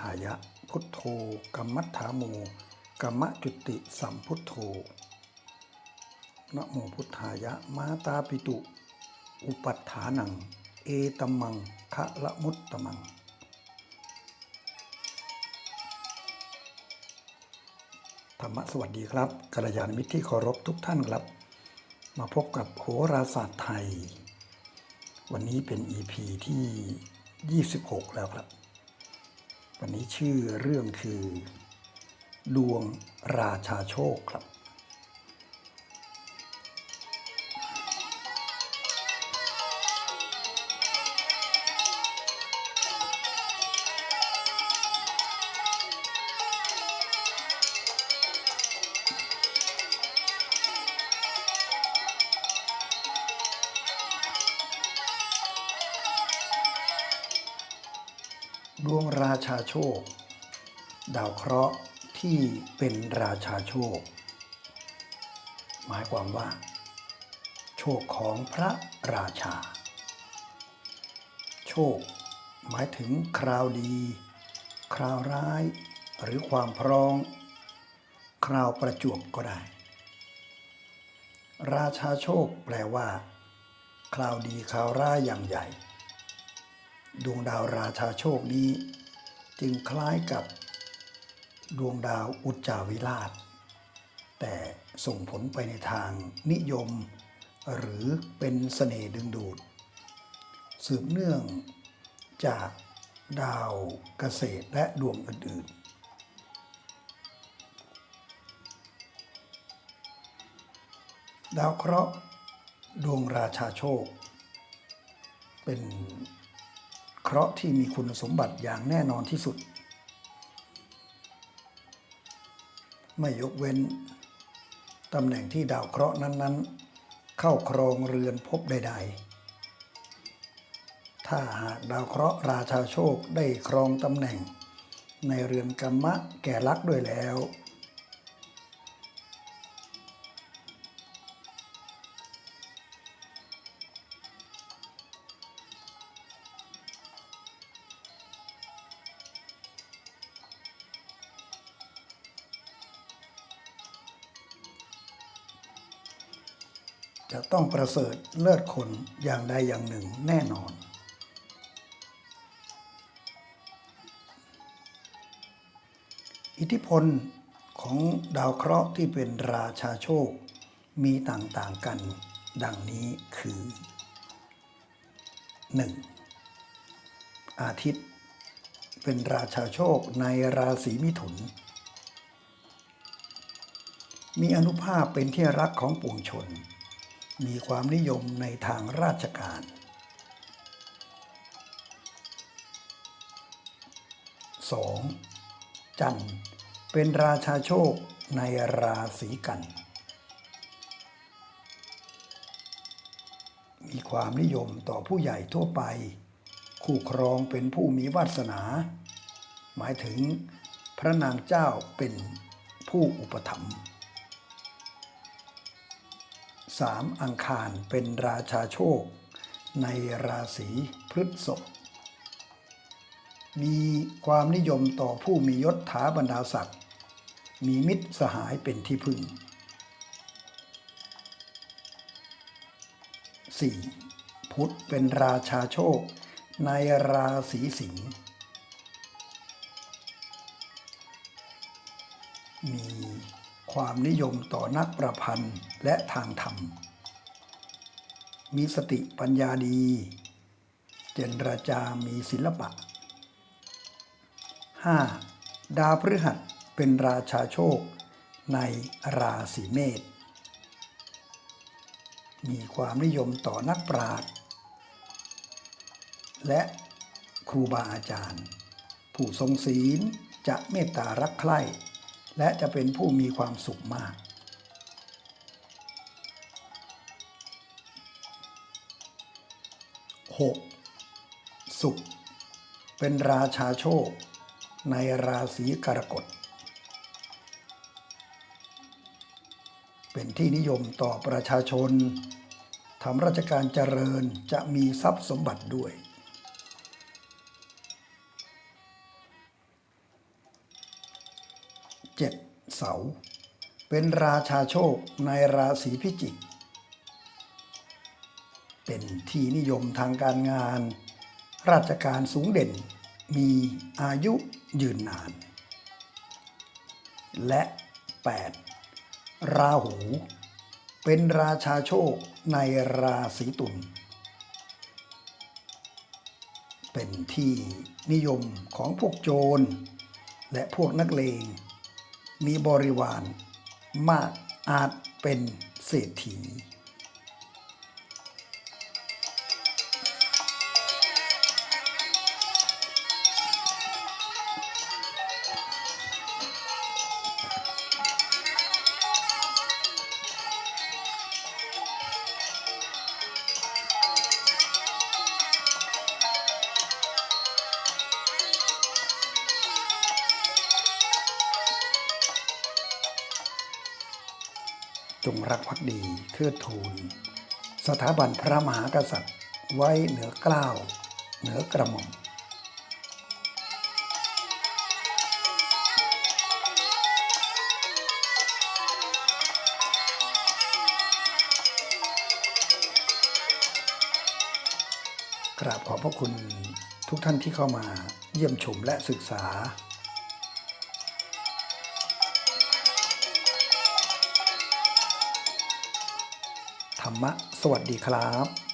ธายะ พุทโธกัมมัฏฐาโมกัมมะจุติสัมพุทโธนะโมพุทธายะ มาตาปิตุ อุปัฏฐานัง เอตมังคะละมุตตมัง ธรรมะสวัสดีครับกัลยาณมิตรที่เคารพทุกท่านครับ มาพบกับโหราศาสตร์ไทย วันนี้เป็น EP ที่ 26 แล้วครับ วันนี้ชื่อเรื่องคือ ดวงราชาโชคครับ ดวงราชาโชค ดาวเคราะห์ที่เป็นราชาโชค หมายความว่า โชคของพระราชา โชค หมายถึงคราวดี คราวร้าย หรือความพร้อมคราวประจวบก็ได้ ราชาโชคแปลว่า คราวดีคราวร้ายอย่างใหญ่ ดวงดาวราชาโชคนี้ จึงคล้ายกับดวงดาวอุจจาวิราช แต่ส่งผลไปในทางนิยม หรือเป็นเสน่ห์ดึงดูด สืบเนื่องจากดาวเกษตรและดวงอื่นๆดาวเคราะห์ดวงราชาโชค เป็น เคราะห์ที่มีคุณสมบัติอย่างแน่นอนที่สุด ไม่ยกเว้น ตำแหน่งที่ดาวเคราะห์นั้นๆ เข้าครองเรือนภพใด ๆ ถ้าหากดาวเคราะห์ราชาโชคได้ครองตำแหน่ง ในเรือนกรรมะแก่ลักด้วยแล้ว จะต้องประเสริฐเลิศคนอย่างใดอย่างหนึ่งแน่นอน อิทธิพลของดาวเคราะห์ที่เป็นราชาโชค มีต่างๆกันดังนี้คือ 1. อาทิตย์ เป็นราชาโชคในราศีมิถุน มีอนุภาพเป็นที่รักของปวงชน มีความนิยมในทางราชการ 2. จันทร์เป็นราชาโชคในราศีกัน มีความนิยมต่อผู้ใหญ่ทั่วไป คู่ครองเป็นผู้มีวาสนา หมายถึงพระนางเจ้าเป็นผู้อุปถัมภ์ สามอังคารเป็นราชาโชค ในราศีพฤษภมีความนิยมต่อผู้มียศถาบรรดาศักดิ์มีมิตรสหายเป็นที่พึ่ง 4. พุธเป็นราชาโชค ในราศีสิงห์ ความนิยมต่อนักประพันธ์และทางธรรม มีสติปัญญาดี เจนราจามีศิลปะ 5. ดาวพฤหัสเป็นราชาโชคในราศีเมษ มีความนิยมต่อนักปราชญ์และครูบาอาจารย์ ผู้ทรงศีลจะเมตตารักใคร่ และจะเป็นผู้มีความสุขมาก 6. สุข เป็นราชาโชค ในราศีกรกฎ เป็นที่นิยมต่อประชาชนทำราชการเจริญจะมีทรัพย์สมบัติด้วย 7. เสา เป็นราชาโชคในราศีพิจิก เป็นที่นิยมทางการงาน ราชการสูงเด่น มีอายุยืนนาน และ 8. ราหู เป็นราชาโชคในราศีตุลเป็นที่นิยมของพวกโจร และพวกนักเลง มีบริวารมากอาจเป็นเศรษฐี จงรักภักดีเทิดทูน สถาบันพระมหากษัตริย์ ไว้เหนือกล้าวเหนือกระหม่อมกราบขอบพระคุณทุกท่านที่เข้ามาเยี่ยมชมและศึกษา รรมะ สวัสดีครับ